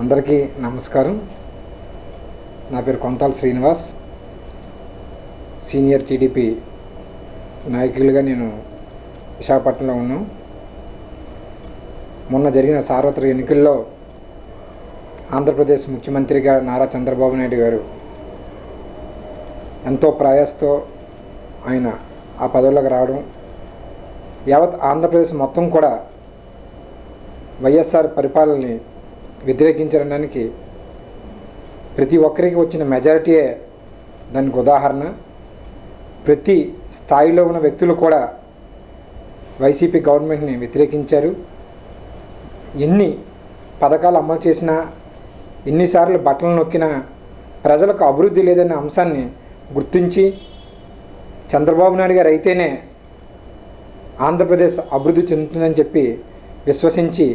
అందరికీ నమస్కారం. నా పేరు కొంతాల శ్రీనివాస్. సీనియర్ టీడీపీ నాయకులుగా నేను విశాఖపట్నంలో ఉన్నాను. మొన్న జరిగిన సార్వత్రిక ఎన్నికల్లో ఆంధ్రప్రదేశ్ ముఖ్యమంత్రిగా నారా చంద్రబాబు నాయుడు గారు ఎంతో ప్రయాసతో ఆయన ఆ పదవులకు రావడం యావత్ ఆంధ్రప్రదేశ్ మొత్తం కూడా వైఎస్ఆర్ పరిపాలనని వ్యతిరేకించడానికి ప్రతి ఒక్కరికి వచ్చిన మెజారిటీయే దానికి ఉదాహరణ. ప్రతి స్థాయిలో ఉన్న వ్యక్తులు కూడా వైసీపీ గవర్నమెంట్ని వ్యతిరేకించారు. ఎన్ని పథకాలు అమలు చేసినా ఎన్నిసార్లు బట్టలు నొక్కినా ప్రజలకు అభివృద్ధి లేదనే అంశాన్ని గుర్తించి చంద్రబాబు నాయుడు గారు అయితేనే ఆంధ్రప్రదేశ్ అభివృద్ధి చెందుతుందని చెప్పి విశ్వసించి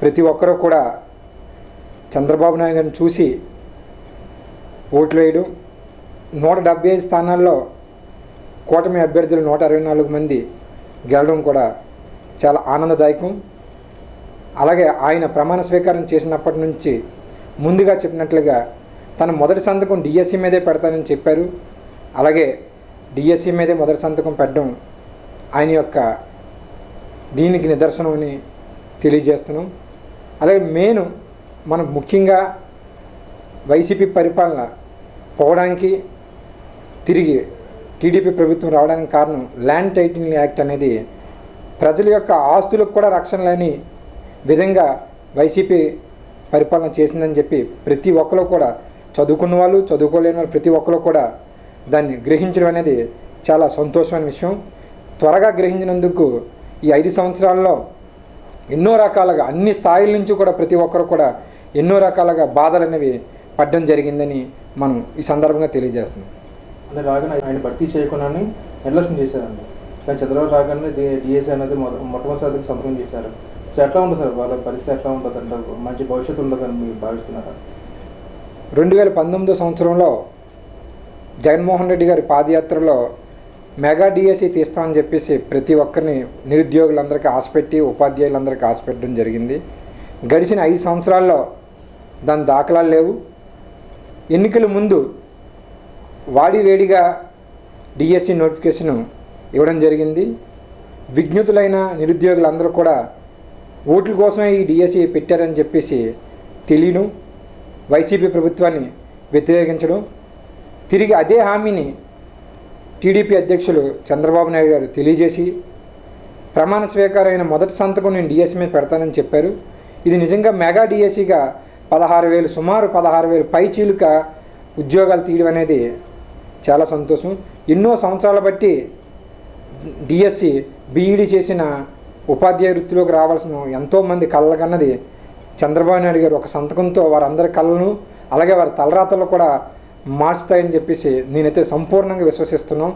ప్రతి ఒక్కరూ కూడా చంద్రబాబు నాయుడు గారిని చూసి ఓట్లు వేయడం నూట డెబ్బై ఐదు స్థానాల్లో కూటమి అభ్యర్థులు నూట అరవై నాలుగు మంది గెలడం కూడా చాలా ఆనందదాయకం. అలాగే ఆయన ప్రమాణ స్వీకారం చేసినప్పటి నుంచి ముందుగా చెప్పినట్లుగా తన మొదటి సంతకం డిఎస్సి మీదే పెడతానని చెప్పారు. అలాగే డిఎస్సి మీదే మొదటి సంతకం పెట్టడం ఆయన యొక్క దీనికి నిదర్శనం అని తెలియజేస్తున్నాం. అలాగే మెయిన్ మనకు ముఖ్యంగా వైసీపీ పరిపాలన పోవడానికి తిరిగి టీడీపీ ప్రభుత్వం రావడానికి కారణం ల్యాండ్ టైటిలింగ్ యాక్ట్ అనేది ప్రజల యొక్క ఆస్తులకు కూడా రక్షణ లేని విధంగా వైసీపీ పరిపాలన చేసిందని చెప్పి ప్రతి ఒక్కరు కూడా చదువుకున్న వాళ్ళు చదువుకోలేని వాళ్ళు ప్రతి ఒక్కరు కూడా దాన్ని గ్రహించడం అనేది చాలా సంతోషమైన విషయం. త్వరగా గ్రహించినందుకు ఈ ఐదు సంవత్సరాల్లో ఎన్నో రకాలుగా అన్ని స్థాయిల నుంచి కూడా ప్రతి ఒక్కరు కూడా ఎన్నో రకాలుగా బాధలు అనేవి పడడం జరిగిందని మనం ఈ సందర్భంగా తెలియజేస్తున్నాం. అంటే రాగానే ఆయన భర్తీ చేయకుండానే నిర్లక్ష్యం చేశారండి. కానీ చంద్రబాబు రాగానే డిఎస్సీ అనేది మొద మొట్టమొదటిసారిగా సంతకం చేశారు. సో ఎట్లా ఉంటుంది సార్ వాళ్ళ పరిస్థితి ఎట్లా ఉంటుంది? అంటే మంచి భవిష్యత్తు ఉండదని మీరు భావిస్తున్నారా? రెండు వేల పంతొమ్మిదో సంవత్సరంలో జగన్మోహన్ రెడ్డి గారి పాదయాత్రలో మెగా డిఎస్సి తీస్తామని చెప్పేసి ప్రతి ఒక్కరిని నిరుద్యోగులందరికీ ఆశపెట్టి ఉపాధ్యాయులందరికీ ఆశపెట్టడం జరిగింది. గడిచిన ఐదు సంవత్సరాల్లో దాని దాఖలాలు లేవు. ఎన్నికల ముందు వాడివేడిగా డిఎస్సి నోటిఫికేషన్ ఇవ్వడం జరిగింది. విజ్ఞతులైన నిరుద్యోగులందరూ కూడా ఓట్ల కోసమే ఈ డిఎస్సి పెట్టారని చెప్పేసి తెలియను. వైసీపీ ప్రభుత్వాన్ని వ్యతిరేకించడం. తిరిగి అదే హామీని టీడీపీ అధ్యక్షులు చంద్రబాబు నాయుడు గారు తెలియజేసి ప్రమాణ స్వీకారమైన మొదటి సంతకం నేను డిఎస్సీ మీద పెడతానని చెప్పారు. ఇది నిజంగా మెగా డిఎస్సిగా పదహారు వేలు సుమారు పదహారు వేలు పై చీలుక ఉద్యోగాలు తీయడం అనేది చాలా సంతోషం. ఎన్నో సంవత్సరాల బట్టి డిఎస్సి బీఈడి చేసిన ఉపాధ్యాయ వృత్తిలోకి రావాల్సిన ఎంతోమంది కళ్ళకన్నది చంద్రబాబు నాయుడు గారు ఒక సంతకంతో వారందరి కళ్ళను అలాగే వారి తలరాతలు కూడా మార్చుతాయని చెప్పేసి నేనైతే సంపూర్ణంగా విశ్వసిస్తున్నాం.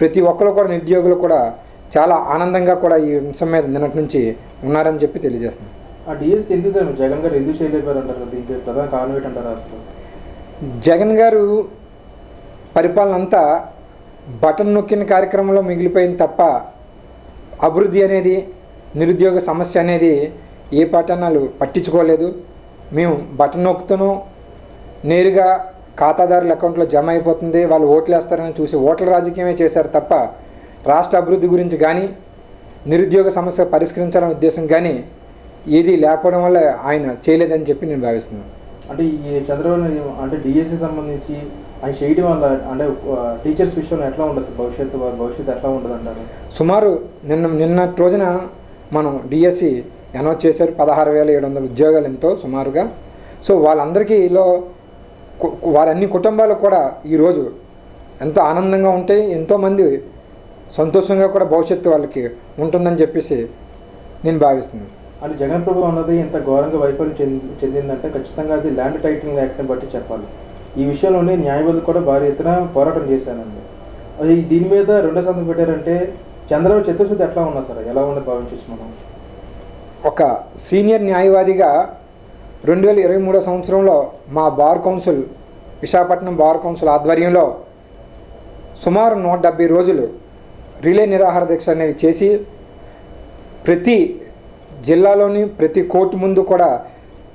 ప్రతి ఒక్కరు కూడా నిరుద్యోగులు కూడా చాలా ఆనందంగా కూడా ఈ అంశం మీద నిన్నటి నుంచి ఉన్నారని చెప్పి తెలియజేస్తున్నాను. ఆ డిఎస్సీ ఎందుకు సార్? జగన్ గారు ఎందుకు చేయలేపారు అంటారు కదా? దీనికి ప్రధాన కారణం ఏంటంటారు అసలు? జగన్ గారు పరిపాలన అంతా బటన్ నొక్కిన కార్యక్రమంలో మిగిలిపోయింది తప్ప అభివృద్ధి అనేది నిరుద్యోగ సమస్య అనేది ఏ పట్టణాలు పట్టించుకోలేదు. మేము బటన్ నొక్కుతున్నాం నేరుగా ఖాతాదారుల అకౌంట్లో జమ అయిపోతుంది. వాళ్ళు ఓట్లు వేస్తారని చూసి ఓట్ల రాజకీయమే చేశారు తప్ప రాష్ట్ర అభివృద్ధి గురించి కానీ నిరుద్యోగ సమస్య పరిష్కరించాలనే ఉద్దేశం కానీ ఏది లేకపోవడం వల్ల ఆయన చేయలేదని చెప్పి నేను భావిస్తున్నాను. అంటే ఈ చంద్రబాబు అంటే డిఎస్సి సంబంధించి ఆయన చేయడం వల్ల అంటే టీచర్స్ విషయంలో ఎట్లా ఉంటుంది సార్? భవిష్యత్తు భవిష్యత్తు ఎట్లా ఉంటుంది అంటారు? సుమారు నిన్న నిన్నటి రోజున మనం డిఎస్సి అనౌన్స్ చేశారు. పదహారు వేల ఏడు వందల ఉద్యోగాలు ఎంతో సుమారుగా. సో వాళ్ళందరికీలో కు- కు- వారి అన్ని కుటుంబాలు కూడా ఈరోజు ఎంతో ఆనందంగా ఉంటాయి. ఎంతోమంది సంతోషంగా కూడా భవిష్యత్తు వాళ్ళకి ఉంటుందని చెప్పేసి నేను భావిస్తున్నాను. అంటే జగన్ ప్రభుత్వం అన్నది ఇంత ఘోరంగా వైఫల్యం చెంది చెందిందంటే ఖచ్చితంగా అది ల్యాండ్ టైటిలింగ్ యాక్ట్ని బట్టి చెప్పాలి. ఈ విషయంలోనే న్యాయవాదులు కూడా భారీ ఎత్తున పోరాటం చేశానండి అది దీని మీద రెండో సంతకం పెట్టారంటే చంద్రబాబు చిత్తశుద్ధి ఎట్లా ఉన్నా సార్ ఎలా ఉన్నది భావించవచ్చు మనం? ఒక సీనియర్ న్యాయవాదిగా రెండు వేల ఇరవై మూడో సంవత్సరంలో మా bar council Visakhapatnam bar council ఆధ్వర్యంలో సుమారు నూట డెబ్బై రోజులు రిలే నిరాహార దీక్ష అనేవి చేసి ప్రతి జిల్లాలోని ప్రతి కోర్టు ముందు కూడా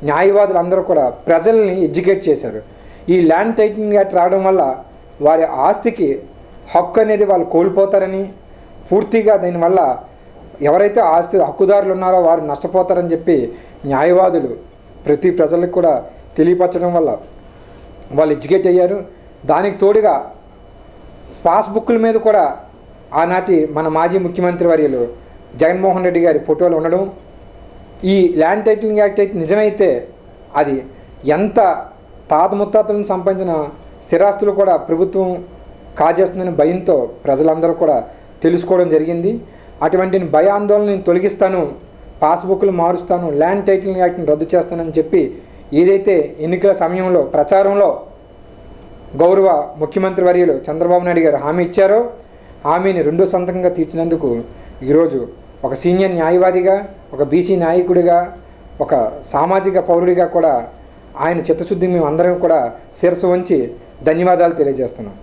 న్యాయవాదులు అందరూ కూడా ప్రజల్ని ఎడ్యుకేట్ చేశారు. ఈ ల్యాండ్ టైటింగ్ యాక్ట్ రావడం వల్ల వారి ఆస్తికి హక్కు అనేది వాళ్ళు కోల్పోతారని పూర్తిగా దీనివల్ల ఎవరైతే ఆస్తి హక్కుదారులు ఉన్నారో వారు నష్టపోతారని చెప్పి న్యాయవాదులు ప్రతి ప్రజలకు కూడా తెలియపరచడం వల్ల వాళ్ళు ఎడ్యుకేట్ అయ్యారు. దానికి తోడుగా పాస్బుక్ల మీద కూడా ఆనాటి మన మాజీ ముఖ్యమంత్రి వర్యులు జగన్మోహన్ రెడ్డి గారి ఫోటోలు ఉండడం ఈ ల్యాండ్ టైటిలింగ్ యాక్ట్ అయితే నిజమైతే అది ఎంత తాత ముత్తాతలను సంపాదించిన స్థిరాస్తులు కూడా ప్రభుత్వం కాజేస్తుందని భయంతో ప్రజలందరూ కూడా తెలుసుకోవడం జరిగింది. అటువంటి భయాందోళన నేను తొలగిస్తాను పాస్బుక్లు మారుస్తాను ల్యాండ్ టైటిలింగ్ యాక్ట్ని రద్దు చేస్తానని చెప్పి ఏదైతే ఎన్నికల సమయంలో ప్రచారంలో గౌరవ ముఖ్యమంత్రి వర్యులు చంద్రబాబు నాయుడు గారు హామీ ఇచ్చారో హామీని రెండో సంతకంగా తీర్చినందుకు ఈరోజు ఒక సీనియర్ న్యాయవాదిగా ఒక బీసీ నాయకుడిగా ఒక సామాజిక పౌరుడిగా కూడా ఆయన చిత్తశుద్ధి మేము అందరం కూడా శిరస్సు వంచి ధన్యవాదాలు తెలియజేస్తున్నాం.